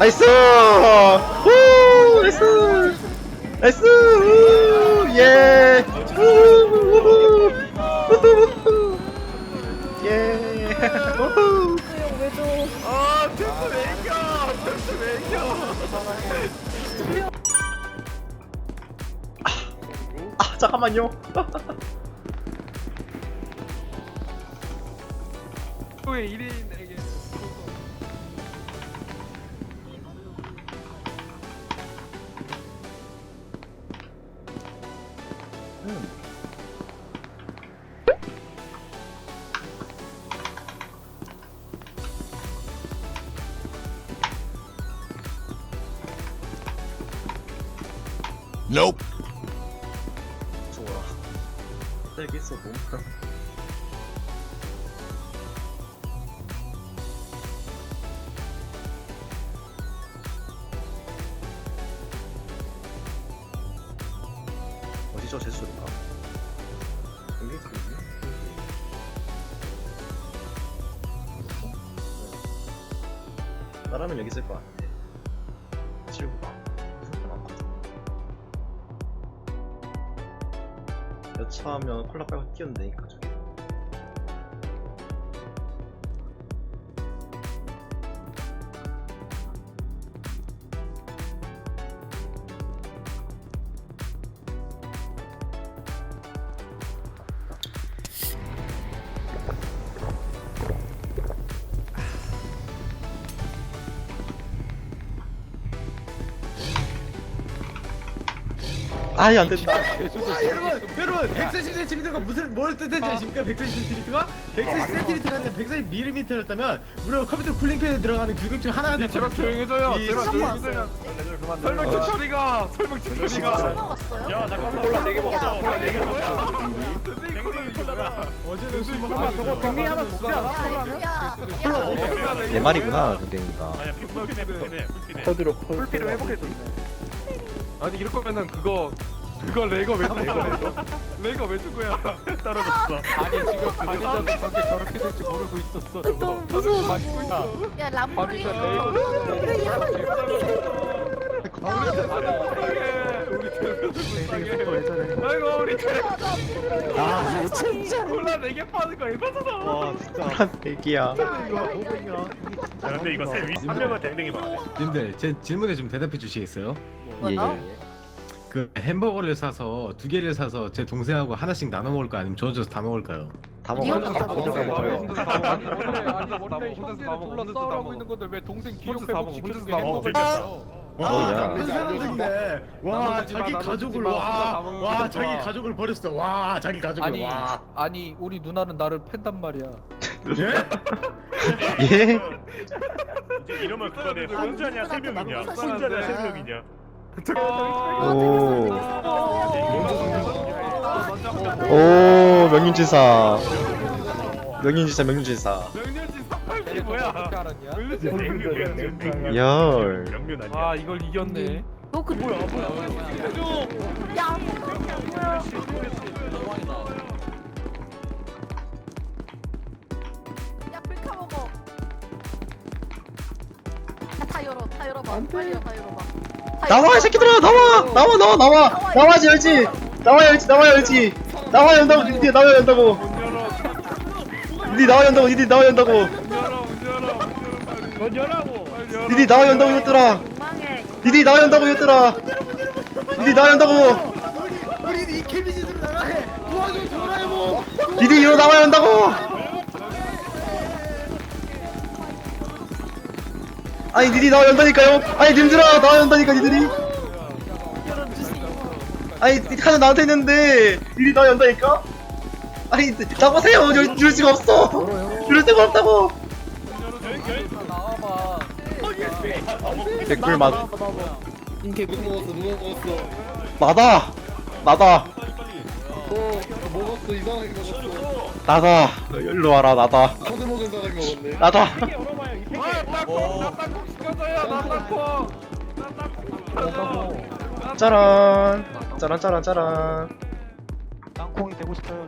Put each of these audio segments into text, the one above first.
나이스! 우! 나이스! 나이스! 우! 예! 우후후후! 우후후후! 예! 우후! 왜 줘? 아 템포 왜 이겨 템포 왜 이겨 아, 잠깐만요. 왜 1인에게 Nope. 죽어라. 세게 있 어, 몸. 어디죠, 제수가? 여기 있어, 여기. 나라면 여기 있을 거 같아. 칠구가. 무슨 많거든. 여차하면 콜라 빨고 뛰어도 되니까 저기. 아이 안 된다. 여러분 여러분 140cm가 무슨 뭘 뜻인지 아십니까? 140cm가? 140cm가 아니라 140mm였다면 무려 컴퓨터 쿨링 팬에 들어가는 규격 중 하나가 제발 조용히 해줘요. 제발 조용히 해줘요. 설명 천천히가 설명 천천히가. 먹었어요? 야 잠깐만 콜라 4개 먹었어 콜라 4개 먹었어. 어제는 술 먹었어? 저거 병리 하나 주지 않아? 야, 내 말이구나, 근데니까. 코드로 풀피를 회복해줘 아니 이럴 거면은 그거 그거 레고 왜 레고 레고 레고 왜준 거야? 떨어졌어. 아니 지금 관리자도 저게 저렇게 될지 모르고 있었어 너무 무서워. 마시고 있어. 야, 람보르기. 우리 아 이고 우리 아 진짜 콜라 4개 파는 거 얼마잖아 와 진짜 애기야. 야, 근데 이거 세 위, 한 명은 댕댕이 막네. 님들 제 질문에 좀 대답해 주시겠어요? 예, 뭐야? 예. 그 햄버거를 사서 두 개를 사서 제 동생하고 하나씩 나눠 먹을까 아니면 저 혼자서 다 먹을까요? 다 이거 먹어요. 다 먹어요. 혼자서 싸우고 있는 건데 왜 동생 기록 회복 시켜주는 게 어, 행복을 그러니까. 줬 어 야. 나쁜 사람들인데 와 자기 가족을 와와 자기 가족을 버렸어 와 자기 가족을 아니 와 아니 우리 누나는 나를 팬단 말이야. 예? 예? 이제 이러면 그거네. 혼자냐, 세 명이냐? 혼자냐, 세 명이냐? 오. 오, 명륜지사. 명륜지사, 명륜지사. 삭발이 뭐야 알았냐? 열. 명륜 아니야? 아 이걸 이겼네 너 그, 뭐야, 뭐야, 야, 뭐야. 야, 불카 먹어. 야, 다 열어, 다 열어봐. 빨리 열어, 다 열어봐. 다 나와, 열어봐. 이 새끼들아! 나와! 나와, 나와, 나와! 나와야지, 열지! 나와야 열지, 나와야 열지! 나와야 연다고, 나와야 연다고! 니들 나와야 연다고, 니들 나와야! 열어 문 열어 문 열라고 빨리 열어 니들 나와야 이것들아! 엉망해. 니들 나와야 연다고, 이것들아! 니들 나와야 연다고! 우리 이 케미지들 나가해 도와줘 도라에몽 니들 이러 나와야 한다고! 아니, 니들이 나와야 한다니까요? 아니, 님들아, 나와야 한다니까, 니들이! 아니, 카드 나한테 있는데, 니들이 나와야 한다니까? 아니! 열, 열 수가 없어! 열 수가 없다고! 댓글 맛. 나다! 나다! 먹었어 이상하게 먹었어 나다! 일로 와라, 나다! 서드 먹은 사람이 먹었네 나다! 짜란! 짜란, 짜란, 짜란. 땅콩이 되고 싶어요.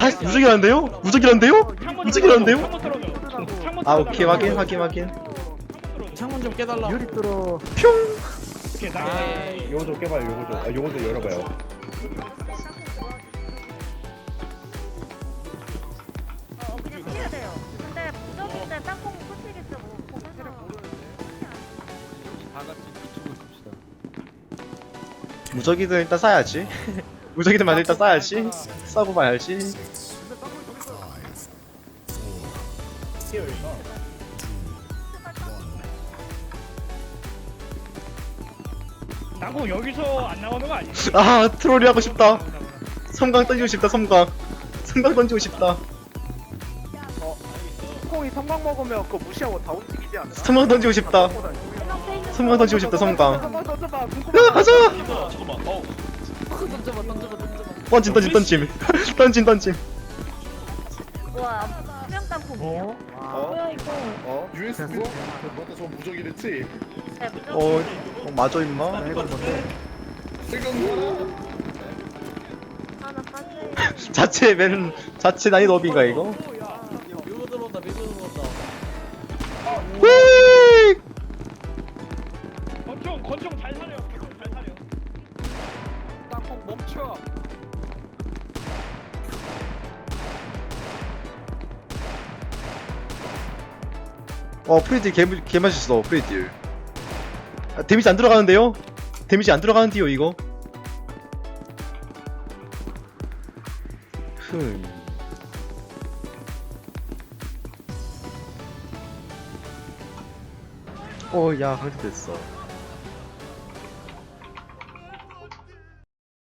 아, 무적이라는데요? 무적이라는데요? 무적이라는데요? 아, 오케이, 확인, 확인, 확인. 창문 좀 깨달라. 유리 뚫어. 오케이 나 요거 좀 깨봐요 요거 좀 아, 요거 좀 열어봐요 어 그냥 치야 돼요. 근데 무적인데 땅콩 푸시겠죠 뭐 보면서. 무적이든 일단 싸야지 무적이든만 일단 싸야지. 싸고 봐야지. 땅콩 여기서 안 나오는 거 아니야? 아 트롤이 하고 싶다. 섬광 던지고 싶다 섬광. 섬광 던지고 싶다. 콩이 성광 먹으면 그거 무시하고 다 움직이지 않나? 섬광 던지고 싶다. 섬광 던지고 싶다. 섬광. 야 가자! 잠깐만. 어 던져봐 던져봐 던져봐. 던짐 던짐 던짐 던짐 던짐 와 수명 땅콩이에요. 뭐야 이거? 어? USB 맞다 저 무적이랬지? 네. 어, 어 맞아 임마 지금 하나. 자체 맨 자체 난이도 업인가 이거 밀고 들어온다 밀고 들어온다. 휘 권총 권총 잘 사려 권총 잘 사려 땅콩 멈춰. 어 프리딜 개, 개 맛있어 프리딜 아, 데미지 안 들어가는데요? 데미지 안 들어가는데요 이거 흠 어야 강퇴됐어